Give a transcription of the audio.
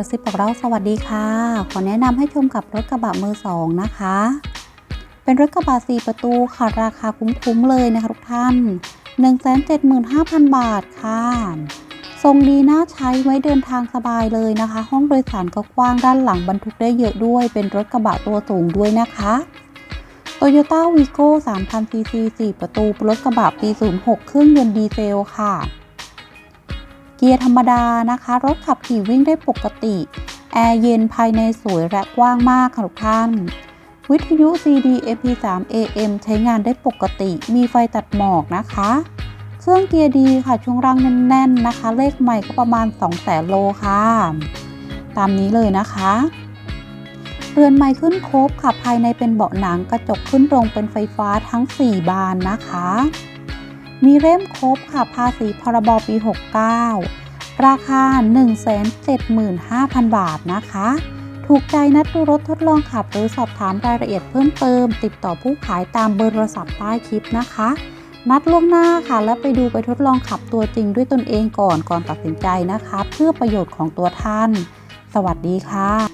ระซิบบอกเราสวัสดีค่ะ ขอแนะนำให้ชมกับรถกระบะมือสองนะคะ เป็นรถกระบะ4ประตูค่ะราคาคุ้มๆเลยนะคะทุกท่าน 175,000 บาทค่ะทรงดีน่าใช้ไว้เดินทางสบายเลยนะคะ ห้องโดยสารก็กว้างด้านหลังบรรทุกได้เยอะด้วย เป็นรถกระบะตัวสูงด้วยนะคะ Toyota Vigo 3,000 cc 4 ประตูรถกระบะปี 06 เครื่องยนต์ดีเซลค่ะ เกียร์ธรรมดานะคะ รถขับขี่วิ่งได้ปกติ แอร์เย็นภายในสวยและกว้างมากค่ะทุกท่าน วิทยุ CD MP3 AM ใช้งานได้ปกติ มีไฟตัดหมอกนะคะ เครื่องเกียร์ดีค่ะ ช่วงล่างแน่น ๆ นะคะ เลขใหม่ก็ประมาณ2แสนโลค่ะ ตามนี้เลยนะคะ เรือนไม้ขึ้นครบค่ะ ภายในเป็นเบาะหนังกระจกขึ้นตรงเป็นไฟฟ้าทั้ง 4 บานนะคะ มีเล่มครบค่ะภาษีพรบปี 69 ราคา 175,000 บาทนะคะ ถูกใจนัดดูรถทดลองขับ หรือสอบถามรายละเอียดเพิ่มเติม ติดต่อผู้ขายตามเบอร์โทรศัพท์ใต้คลิปนะคะ นัดล่วงหน้าค่ะ แล้วไปดูไปทดลองขับตัวจริงด้วยตนเองก่อนก่อนตัดสินใจนะคะ เพื่อประโยชน์ของตัวท่าน สวัสดีค่ะ